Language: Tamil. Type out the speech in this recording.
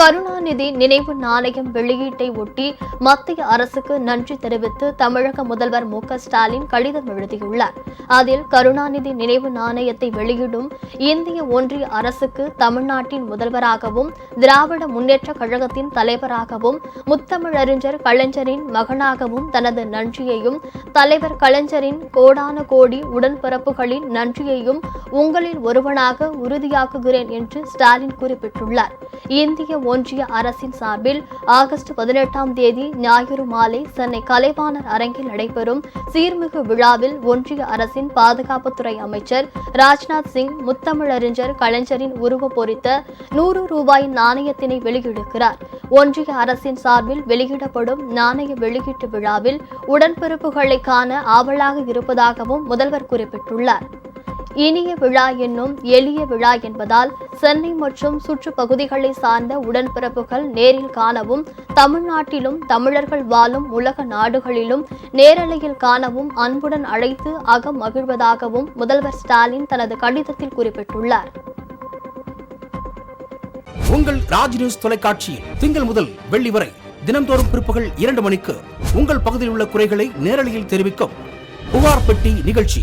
கருணாநிதி நினைவு நாணயம் வெளியீட்டை ஒட்டி மத்திய அரசுக்கு நன்றி தெரிவித்து தமிழக முதல்வர் மு ஸ்டாலின் கடிதம் எழுதியுள்ளார். அதில் கருணாநிதி நினைவு நாணயத்தை வெளியிடும் இந்திய ஒன்றிய அரசுக்கு தமிழ்நாட்டின் முதல்வராகவும் திராவிட முன்னேற்ற கழகத்தின் தலைவராகவும் முத்தமிழறிஞர் கலைஞரின் மகனாகவும் தனது நன்றியையும் தலைவர் கலைஞரின் கோடான கோடி உடன்பிறப்புகளின் நன்றியையும் உங்களில் ஒருவனாக உறுதியாக்குகிறேன் என்று ஸ்டாலின் குறிப்பிட்டுள்ளார். இந்திய ஒன்றிய அரசின் சார்பில் ஆகஸ்ட் பதினெட்டாம் தேதி ஞாயிறு மாலை சென்னை கலைவாணர் அரங்கில் நடைபெறும் சீர்மிகு விழாவில் ஒன்றிய அரசின் பாதுகாப்புத்துறை அமைச்சர் ராஜ்நாத் சிங் முத்தமிழறிஞர் கலைஞரின் உருவ பொறித்த நூறு ரூபாய் நாணயத்தினை வெளியிடுகிறார். ஒன்றிய அரசின் சார்பில் வெளியிடப்படும் நாணய வெளியீட்டு விழாவில் உடன்பிறப்புகளை காண ஆவலாக இருப்பதாகவும் முதல்வர் குறிப்பிட்டுள்ளார். இனிய விழா என்னும் எளிய விழா என்பதால் சென்னை மற்றும் சுற்று பகுதிகளை சார்ந்த உடன்பிறப்புகள் நேரில் காணவும் தமிழ்நாட்டிலும் தமிழர்கள் வாழும் உலக நாடுகளிலும் நேரலையில் காணவும் அன்புடன் அழைத்து அகம் மகிழ்வதாகவும் முதல்வர் ஸ்டாலின் தனது கடிதத்தில் குறிப்பிட்டுள்ளார். உங்கள் ராஜ் நியூஸ் தொலைக்காட்சியில் திங்கள் முதல் வெள்ளி வரை தினந்தோறும் பிற்பகல் இரண்டு மணிக்கு உங்கள் பகுதியில் உள்ள குறைகளை நேரலையில் தெரிவிக்கும் புகார் பெட்டி நிகழ்ச்சி.